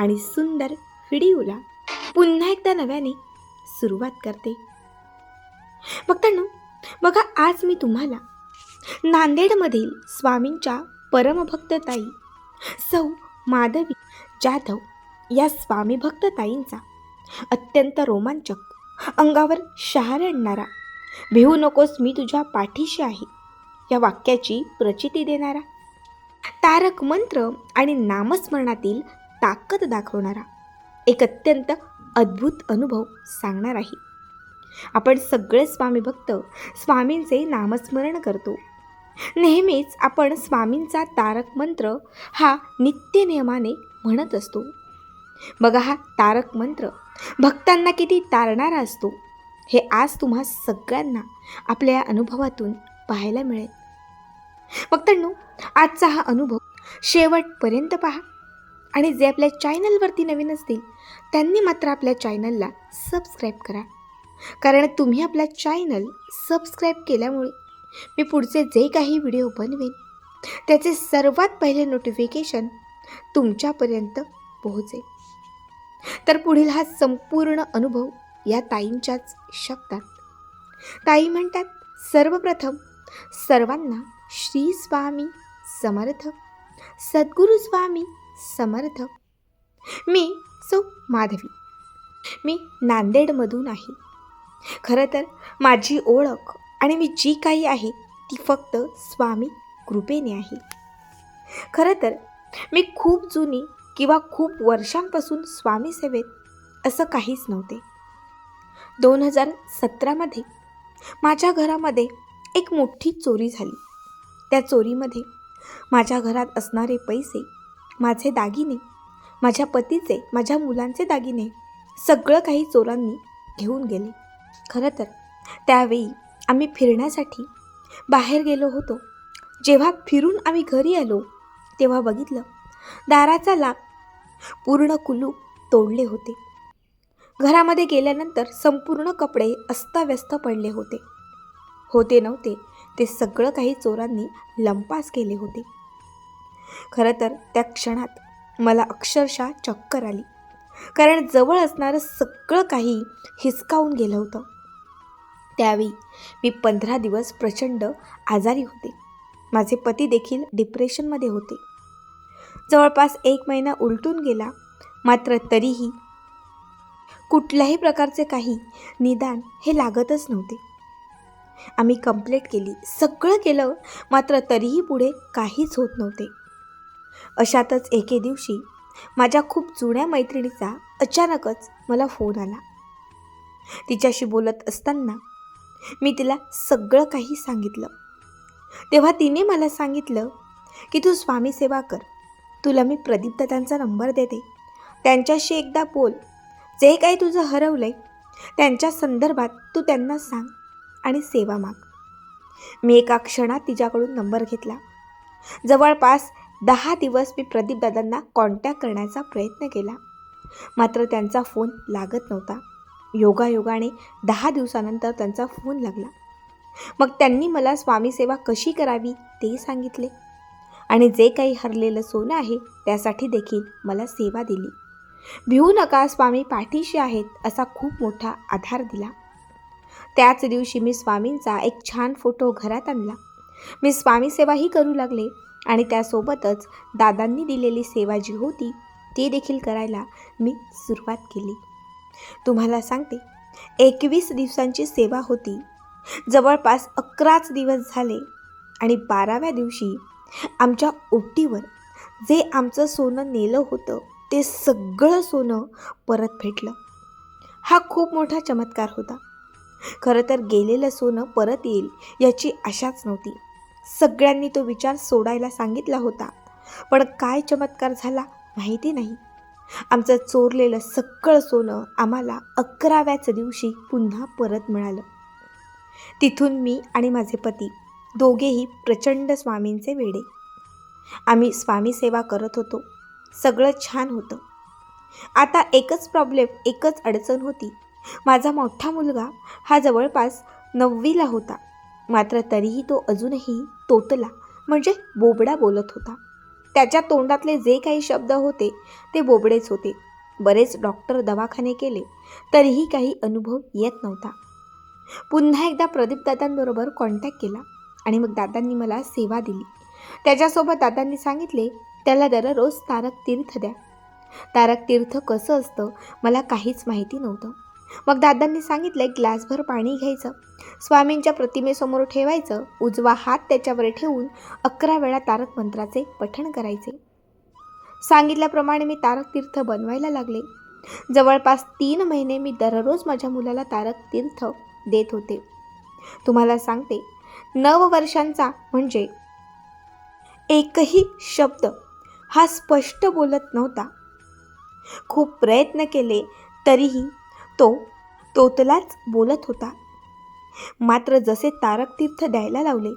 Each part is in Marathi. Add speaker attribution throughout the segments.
Speaker 1: आणि सुंदर व्हिडिओला पुन्हा एकदा नव्याने सुरुवात करते. बघताना बघा आज मी तुम्हाला नांदेडमधील स्वामींच्या परमभक्तताई सौ माधवी जाधव या स्वामी अत्यंत रोमांचक अंगावर शहार आणणारा भिवू नकोस मी तुझ्या पाठीशी आहे या वाक्याची प्रचिती देणारा तारक मंत्र आणि नामस्मरणातील ताकद दाखवणारा एक अत्यंत अद्भुत अनुभव सांगणार आहे. आपण सगळे स्वामी भक्त स्वामींचे नामस्मरण करतो. नेहमीच आपण स्वामींचा तारक मंत्र हा नित्य नियमाने म्हणत असतो. बघा हा तारक मंत्र भक्तांना किती तारणारा असतो. हे आज तुम्हा सगळ्यांना आपल्या अनुभवातून पाहायला मिळेल. भक्तांनो आजचा हा अनुभव शेवटपर्यंत पहा. आणि जे आपल्या चॅनलवरती नवीन असतील त्यांनी मात्र आपल्या चॅनलला सबस्क्राईब करा. कारण तुम्ही आपला चॅनल सबस्क्राईब केल्यामुळे मी पुढचे जे काही व्हिडिओ बनवेन त्याचे सर्वात पहिले नोटिफिकेशन तुमच्यापर्यंत पोहोचेल. तर पुढील हा संपूर्ण अनुभव या ताईंच्याच शब्दात ताई म्हणतात सर्वप्रथम सर्वांना श्री स्वामी समर्थ सद्गुरू स्वामी समर्थ मी सौ माधवी. मी नांदेडमधून आहे. खरं तर माझी ओळख आणि मी जी काही आहे ती फक्त स्वामी कृपेने आहे. खरं तर मी खूप जुनी किंवा खूप वर्षांपासून स्वामी सेवेत असं काहीच नव्हते. दोन हजार सतरामध्ये माझ्या घरामध्ये एक मोठी चोरी झाली. त्या चोरीमध्ये माझ्या घरात असणारे पैसे माझे दागिने माझ्या पतीचे माझ्या मुलांचे दागिने सगळं काही चोरांनी घेऊन गेले. खरं तर त्यावेळी आम्ही फिरण्यासाठी बाहेर गेलो होतो. जेव्हा फिरून आम्ही घरी आलो तेव्हा बघितलं दाराचा लाभ पूर्ण कुलूप तोडले होते. घरामध्ये गेल्यानंतर संपूर्ण कपडे अस्ताव्यस्त पडले होते. होते नव्हते ते सगळं काही चोरांनी लंपास केले होते. खरं तर त्या क्षणात मला अक्षरशः चक्कर आली. कारण जवळ असणारं सगळं काही हिसकावून गेलं होतं. त्यावेळी मी पंधरा दिवस प्रचंड आजारी होते. माझे पती देखील डिप्रेशनमध्ये होते. जवळपास एक महिना उलटून गेला. मात्र तरीही कुठल्याही प्रकारचे काही निदान हे लागतच नव्हते. आम्ही कंप्लेट केली. सगळं केलं. मात्र तरीही पुढे काहीच होत नव्हते. अशातच एके दिवशी माझ्या खूप जुन्या मैत्रिणीचा अचानकच मला फोन आला. तिच्याशी बोलत असताना मी तिला सगळं काही सांगितलं. तेव्हा तिने मला सांगितलं की तू स्वामी सेवा कर. तुला मी प्रदीप दादांचा नंबर देते. त्यांच्याशी एकदा बोल. जे काही तुझं हरवलं आहे त्यांच्या संदर्भात तू त्यांना सांग आणि सेवा माग. मी एका क्षणात तिच्याकडून नंबर घेतला. जवळपास दहा दिवस मी प्रदीपदादांना कॉन्टॅक्ट करण्याचा प्रयत्न केला. मात्र त्यांचा फोन लागत नव्हता. योगायोगाने दहा दिवसानंतर त्यांचा फोन लागला. मग त्यांनी मला स्वामी सेवा कशी करावी ते सांगितले. आणि जे काही हरलेलं सोनं आहे त्यासाठी देखील मला सेवा दिली. भिवू नका स्वामी पाठीशी आहेत असा खूप मोठा आधार दिला. त्याच दिवशी मी स्वामींचा एक छान फोटो घरात आणला. मी स्वामी सेवाही करू लागले. आणि त्यासोबतच दादांनी दिलेली सेवा जी होती ती देखील करायला मी सुरुवात केली. तुम्हाला सांगते एकवीस दिवसांची सेवा होती. जवळपास अकराच दिवस झाले आणि बाराव्या दिवशी आमच्या ओटीवर जे आमचं सोनं नेलं होतं ते सगळं सोनं परत भेटलं. हा खूप मोठा चमत्कार होता. खरं तर गेलेलं सोनं परत येईल याची आशाच नव्हती. सगळ्यांनी तो विचार सोडायला सांगितला होता. पण काय चमत्कार झाला माहिती नाही. आमचं चोरलेलं सगळं सोनं आम्हाला अकराव्याच दिवशी पुन्हा परत मिळालं. तिथून मी आणि माझे पती दोघेही प्रचंड स्वामींचे वेडे. आम्ही स्वामी सेवा करत होतो. सगळं छान होतं. आता एकच प्रॉब्लेम एकच अडचण होती. माझा मोठा मुलगा हा जवळपास नववीला होता. मात्र तरीही तो अजूनही तोतला म्हणजे बोबडा बोलत होता. त्याच्या तोंडातले जे काही शब्द होते ते बोबडेच होते. बरेच डॉक्टर दवाखाने केले तरीही काही अनुभव येत नव्हता. पुन्हा एकदा प्रदीप दादांबरोबर कॉन्टॅक्ट केला आणि मग दादांनी मला सेवा दिली. त्याच्यासोबत दादांनी सांगितले त्याला दररोज तारक तीर्थ द्या. तारक तीर्थ कसं असतं मला काहीच माहिती नव्हतं. मग दादांनी सांगितलं एक ग्लासभर पाणी घ्यायचं. स्वामींच्या प्रतिमेसमोर ठेवायचं उजवा हात त्याच्यावर ठेवून अकरा वेळा तारक मंत्राचे पठण करायचे. सांगितल्याप्रमाणे मी तारक तीर्थ बनवायला लागले. जवळपास तीन महिने मी दररोज माझ्या मुलाला तारक तीर्थ देत होते. तुम्हाला सांगते नव वर्षांचा म्हणजे एकही शब्द हा स्पष्ट बोलत नव्हता. खूप प्रयत्न केले तरीही तो तोतलाच बोलत होता. मात्र जसे तारक तीर्थ द्यायला लावले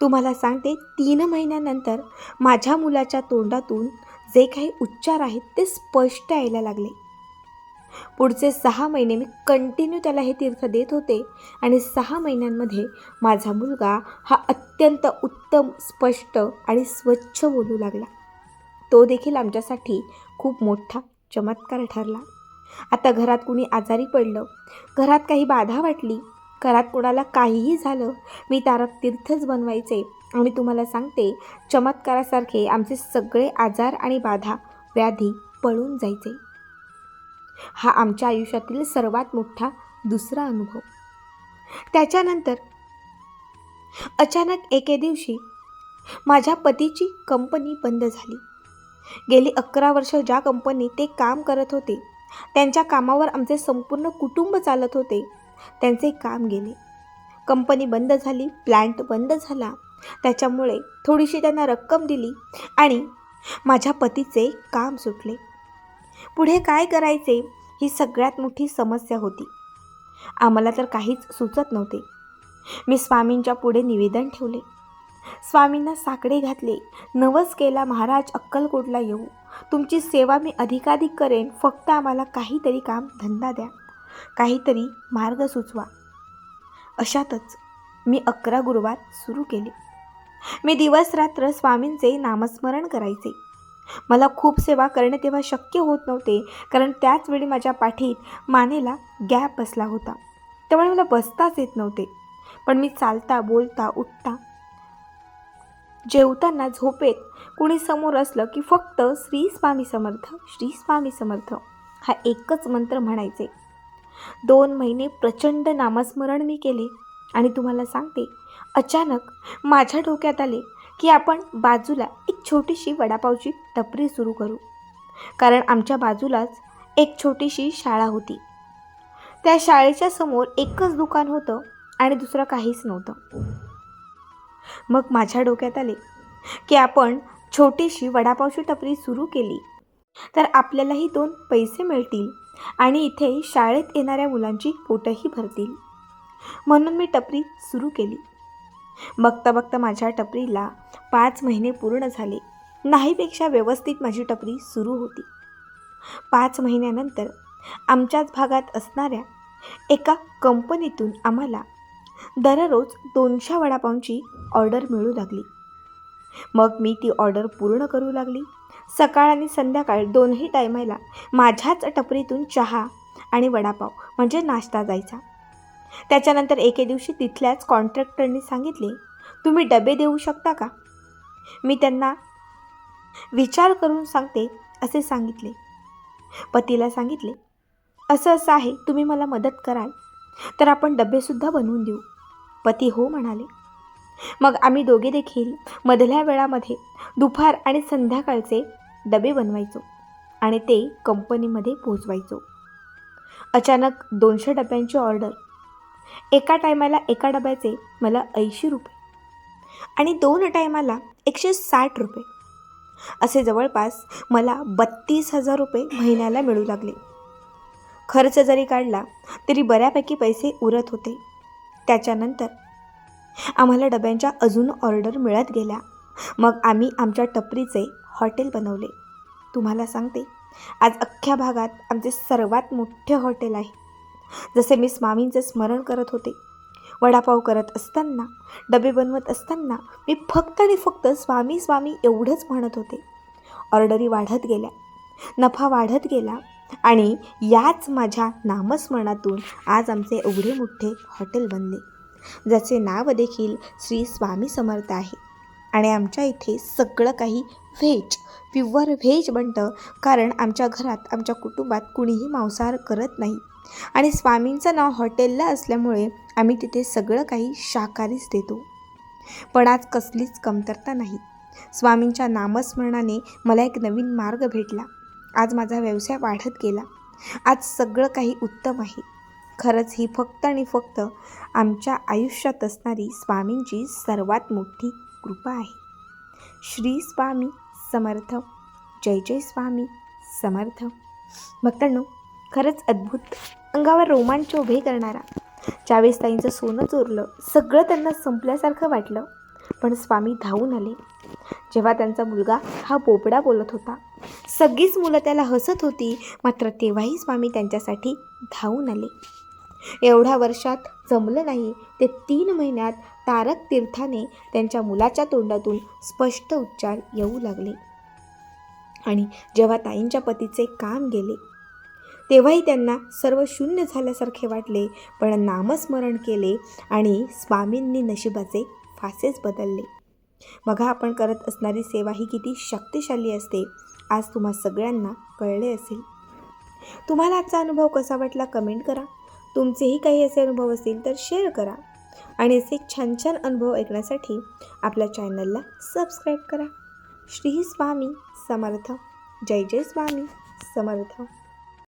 Speaker 1: तुम्हाला सांगते तीन महिन्यानंतर माझ्या मुलाच्या तोंडातून जे काही उच्चार आहेत ते स्पष्ट यायला लागले. पुढचे सहा महिने मी कंटिन्यू त्याला हे तीर्थ देत होते आणि सहा महिन्यांमध्ये माझा मुलगा हा अत्यंत उत्तम स्पष्ट आणि स्वच्छ बोलू लागला. तो देखील आमच्यासाठी खूप मोठा चमत्कार ठरला. आता घरात कुणी आजारी पडलं? घरात काही बाधा वाटली? घरात कोणाला काहीही झालं? मी तारक तीर्थच बनवायचे. आणि तुम्हाला सांगते चमत्कारासारखे आमचे सगळे आजार आणि बाधा व्याधी पळून जायचे. हा आमच्या आयुष्यातील सर्वात मोठा दुसरा अनुभव. त्याच्यानंतर अचानक एके दिवशी माझ्या पतीची कंपनी बंद झाली. गेली अकरा वर्ष ज्या कंपनीत ते काम करत होते त्यांच्या कामावर आमचे संपूर्ण कुटुंब चालत होते. त्यांचे काम गेले. कंपनी बंद झाली प्लॅन्ट बंद झाला. त्याच्यामुळे थोडीशी त्यांना रक्कम दिली आणि माझ्या पतीचे काम सुटले. पुढे काय करायचे ही सगळ्यात मोठी समस्या होती. आम्हाला तर काहीच सुचत नव्हते. मी स्वामींच्या पुढे निवेदन ठेवले. स्वामींना साकडे घातले. नवस केला महाराज अक्कलकोटला येऊ. तुमची सेवा मी अधिकाधिक करेन. फक्त आम्हाला काहीतरी काम धंदा द्या. काहीतरी मार्ग सुचवा. अशातच मी अकरा गुरुवार सुरू केले. मी दिवस रात्र स्वामींचे नामस्मरण करायचे. मला खूप सेवा करणे तेव्हा शक्य होत नव्हते कारण त्याच वेळी माझ्या पाठीत मानेला गॅप बसला होता. त्यामुळे मला बसताच येत नव्हते. पण मी चालता बोलता उठता जेवताना झोपेत कुणी समोर असलं की फक्त श्री स्वामी समर्थ श्री स्वामी समर्थ हा एकच मंत्र म्हणायचे. दोन महिने प्रचंड नामस्मरण मी केले आणि तुम्हाला सांगते अचानक माझ्या डोक्यात आले की आपण बाजूला एक छोटीशी वडापावची टपरी सुरू करू. कारण आमच्या बाजूलाच एक छोटीशी शाळा होती. त्या शाळेच्या समोर एकच दुकान होतं आणि दुसरं काहीच नव्हतं. मग माझ्या डोक्यात आले की आपण छोटीशी वडापावची टपरी सुरू केली. तर आपल्यालाही दोन पैसे मिळतील आणि इथे शाळेत येणाऱ्या मुलांची पोटंही भरतील. म्हणून मी टपरी सुरू केली. बघता बघता माझ्या टपरीला पाच महिने पूर्ण झाले. नाहीपेक्षा व्यवस्थित माझी टपरी सुरू होती. पाच महिन्यानंतर आमच्याच भागात असणाऱ्या एका कंपनीतून आम्हाला दररोज दोनशे वडापावची ऑर्डर मिळू लागली. मग मी ती ऑर्डर पूर्ण करू लागली. सकाळ आणि संध्याकाळ दोनही टायमाला माझ्याच टपरीतून चहा आणि वडापाव म्हणजे नाश्ता जायचा. त्याच्यानंतर एके दिवशी तिथल्याच कॉन्ट्रॅक्टरनी सांगितले तुम्ही डबे देऊ शकता का? मी त्यांना विचार करून सांगते असे सांगितले. पतीला सांगितले असं असं आहे तुम्ही मला मदत कराल. तर आपण डबेसुद्धा बनवून देऊ. पती हो म्हणाले. मग आम्ही दोघे देखील मधल्या वेळामध्ये दुपार आणि संध्याकाळचे डबे बनवायचो आणि ते कंपनीमध्ये पोचवायचो. अचानक दोनशे डब्यांची ऑर्डर. एका टायमाला एका डब्याचे मला ऐंशी रुपये आणि दोन टायमाला एकशे साठ रुपये. असे जवळपास मला बत्तीस हजार रुपये महिन्याला मिळू लागले. खर्च जरी काढला तरी बऱ्यापैकी पैसे उरत होते. त्याच्यानंतर आम्हाला डब्यांच्या अजून ऑर्डर मिळत गेल्या. मग आम्ही आमच्या टपरीचे हॉटेल बनवले. तुम्हाला सांगते आज अख्ख्या भागात आमचे सर्वात मोठे हॉटेल आहे. जसे मी स्वामींचे स्मरण करत होते. वडापाव करत असताना डबे बनवत असताना मी फक्त आणि फक्त स्वामी स्वामी एवढंच म्हणत होते. ऑर्डरी वाढत गेल्या. नफा वाढत गेला. आणि याच माझ्या नामस्मरणातून आज आमचे एवढे मोठे हॉटेल बनले ज्याचे नाव देखील श्री स्वामी समर्थ आहे. आणि आमच्या इथे सगळं काही व्हेज प्युअर व्हेज बनतं कारण आमच्या घरात आमच्या कुटुंबात कुणीही मांसाहार करत नाही. आणि स्वामींचं नाव हॉटेलला असल्यामुळे आम्ही तिथे सगळं काही शाकाहारीच देतो. पण आज कसलीच कमतरता नाही. स्वामींच्या नामस्मरणाने मला एक नवीन मार्ग भेटला. आज माझा व्यवसाय वाढत गेला. आज सगळं काही उत्तम आहे. खरंच ही फक्त आणि फक्त आमच्या आयुष्यात असणारी स्वामींची सर्वात मोठी कृपा आहे. श्री स्वामी समर्थ. जय जय स्वामी समर्थ. भक्तांनो खरंच अद्भुत अंगावर रोमांच उभे करणारा ज्यावेळेस ताईंचं सोनं चोरलं सगळं त्यांना संपल्यासारखं वाटलं पण स्वामी धावून आले. जेव्हा त्यांचा मुलगा हा बोबडा बोलत होता सगळीच मुलं त्याला हसत होती मात्र तेव्हाही स्वामी त्यांच्यासाठी धावून आले. एवढ्या वर्षात जमलं नाही ते तीन महिन्यात तारक तीर्थाने त्यांच्या मुलाच्या तोंडातून स्पष्ट उच्चार येऊ लागले. आणि जेव्हा ताईंच्या पतीचे काम गेले तेव्हाही त्यांना सर्व शून्य झाल्यासारखे वाटले पण नामस्मरण केले आणि स्वामींनी नशिबाचे फासेच बदलले. बघा आपण करत असणारी सेवा ही किती शक्तिशाली असते आज तुम्हा सगळ्यांना कळले असेल. तुम्हाला आजचा अनुभव कसा वाटला कमेंट करा. तुमचेही काही असे अनुभव असतील तर शेअर करा. आणि असे छान छान अनुभव ऐकण्यासाठी आपल्या चॅनलला सबस्क्राईब करा. श्री स्वामी समर्थ. जय जय स्वामी समर्थ.